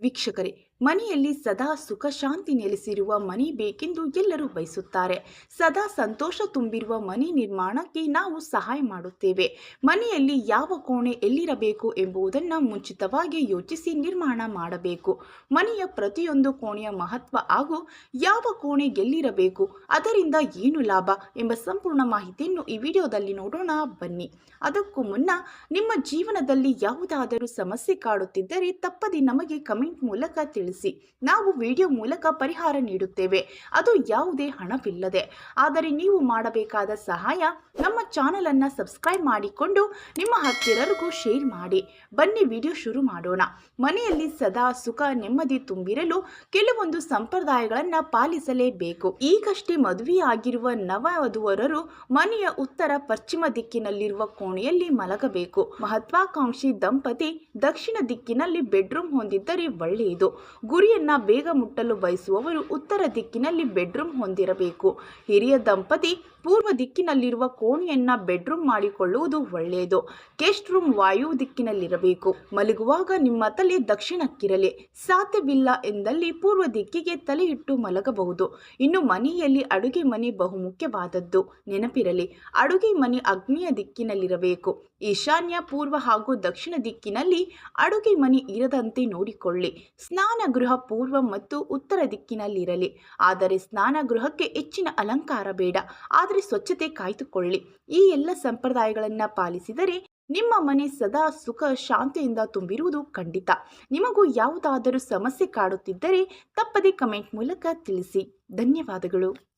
ವೀಕ್ಷಕರೇ ಮನೆಯಲ್ಲಿ ಸದಾ ಸುಖ ಶಾಂತಿ ನೆಲೆಸಿರುವ ಮನೆ ಬೇಕೆಂದು ಎಲ್ಲರೂ ಬಯಸುತ್ತಾರೆ. ಸದಾ ಸಂತೋಷ ತುಂಬಿರುವ ಮನೆ ನಿರ್ಮಾಣಕ್ಕೆ ನಾವು ಸಹಾಯ ಮಾಡುತ್ತೇವೆ. ಮನೆಯಲ್ಲಿ ಯಾವ ಕೋಣೆ ಎಲ್ಲಿರಬೇಕು ಎಂಬುದನ್ನು ಮುಂಚಿತವಾಗಿ ಯೋಚಿಸಿ ನಿರ್ಮಾಣ ಮಾಡಬೇಕು. ಮನೆಯ ಪ್ರತಿಯೊಂದು ಕೋಣೆಯ ಮಹತ್ವ ಹಾಗೂ ಯಾವ ಕೋಣೆ ಎಲ್ಲಿರಬೇಕು, ಅದರಿಂದ ಏನು ಲಾಭ ಎಂಬ ಸಂಪೂರ್ಣ ಮಾಹಿತಿಯನ್ನು ಈ ವಿಡಿಯೋದಲ್ಲಿ ನೋಡೋಣ. ಬನ್ನಿ. ಅದಕ್ಕೂ ಮುನ್ನ ನಿಮ್ಮ ಜೀವನದಲ್ಲಿ ಯಾವುದಾದರೂ ಸಮಸ್ಯೆ ಕಾಡುತ್ತಿದ್ದರೆ ತಪ್ಪದೆ ನಮಗೆ ಕಮೆಂಟ್ ಮೂಲಕ ತಿಳಿಸಿ. ನಾವು ವಿಡಿಯೋ ಮೂಲಕ ಪರಿಹಾರ ನೀಡುತ್ತೇವೆ. ಅದು ಯಾವುದೇ ಹಣವಿಲ್ಲದೆ. ಆದರೆ ನೀವು ಮಾಡಬೇಕಾದ ಸಹಾಯ ನಮ್ಮ ಚಾನಲನ್ನು ಸಬ್ಸ್ಕ್ರೈಬ್ ಮಾಡಿಕೊಂಡು ನಿಮ್ಮ ಹತ್ತಿರರಿಗೂ ಶೇರ್ ಮಾಡಿ. ಬನ್ನಿ ವಿಡಿಯೋ ಶುರು ಮಾಡೋಣ. ಮನೆಯಲ್ಲಿ ಸದಾ ಸುಖ, ನೆಮ್ಮದಿ ತುಂಬಿರಲು ಕೆಲವೊಂದು ಸಂಪ್ರದಾಯಗಳನ್ನು ಪಾಲಿಸಲೇಬೇಕು. ಈಗಷ್ಟೇ ಮದುವೆಯಾಗಿರುವ ನವ ವಧುವರರು ಮನೆಯ ಉತ್ತರ, ಪಶ್ಚಿಮ ದಿಕ್ಕಿನಲ್ಲಿರುವ ಕೋಣೆಯಲ್ಲಿ ಮಲಗಬೇಕು. ಮಹತ್ವಾಕಾಂಕ್ಷಿ ದಂಪತಿ ದಕ್ಷಿಣ ದಿಕ್ಕಿನಲ್ಲಿ ಬೆಡ್ರೂಮ್ ಹೊಂದಿದ್ದರೆ ಒಳ್ಳೆಯದು. ಗುರಿಯನ್ನ ಬೇಗ ಮುಟ್ಟಲು ಬಯಸುವವರು ಉತ್ತರ ದಿಕ್ಕಿನಲ್ಲಿ ಬೆಡ್ರೂಮ್ ಹೊಂದಿರಬೇಕು. ಹಿರಿಯ ದಂಪತಿ ಪೂರ್ವ ದಿಕ್ಕಿನಲ್ಲಿರುವ ಕೋಣೆಯನ್ನ ಬೆಡ್ರೂಮ್ ಮಾಡಿಕೊಳ್ಳುವುದು ಒಳ್ಳೆಯದು. ಗೆಸ್ಟ್ ರೂಮ್ ವಾಯು ದಿಕ್ಕಿನಲ್ಲಿರಬೇಕು. ಮಲಗುವಾಗ ನಿಮ್ಮ ತಲೆ ದಕ್ಷಿಣಕ್ಕಿರಲಿ. ಸಾಧ್ಯವಿಲ್ಲ ಎಂದಲ್ಲಿ ಪೂರ್ವ ದಿಕ್ಕಿಗೆ ತಲೆಯಿಟ್ಟು ಮಲಗಬಹುದು. ಇನ್ನು ಮನೆಯಲ್ಲಿ ಅಡುಗೆ ಮನೆ ಬಹುಮುಖ್ಯವಾದದ್ದು. ನೆನಪಿರಲಿ, ಅಡುಗೆ ಮನೆ ಅಗ್ನಿಯ ದಿಕ್ಕಿನಲ್ಲಿರಬೇಕು. ಈಶಾನ್ಯ, ಪೂರ್ವ ಹಾಗೂ ದಕ್ಷಿಣ ದಿಕ್ಕಿನಲ್ಲಿ ಅಡುಗೆ ಮನೆ ಇರದಂತೆ ನೋಡಿಕೊಳ್ಳಿ. ಸ್ನಾನ ಗೃಹ ಪೂರ್ವ ಮತ್ತು ಉತ್ತರ ದಿಕ್ಕಿನಲ್ಲಿರಲಿ. ಆದರೆ ಸ್ನಾನ ಗೃಹಕ್ಕೆ ಹೆಚ್ಚಿನ ಅಲಂಕಾರ ಬೇಡ. ಆದರೆ ಸ್ವಚ್ಛತೆ ಕಾಯ್ದುಕೊಳ್ಳಿ. ಈ ಎಲ್ಲ ಸಂಪ್ರದಾಯಗಳನ್ನು ಪಾಲಿಸಿದರೆ ನಿಮ್ಮ ಮನೆ ಸದಾ ಸುಖ ಶಾಂತಿಯಿಂದ ತುಂಬಿರುವುದು ಖಂಡಿತ. ನಿಮಗೂ ಯಾವುದಾದರೂ ಸಮಸ್ಯೆ ಕಾಡುತ್ತಿದ್ದರೆ ತಪ್ಪದೆ ಕಮೆಂಟ್ ಮೂಲಕ ತಿಳಿಸಿ. ಧನ್ಯವಾದಗಳು.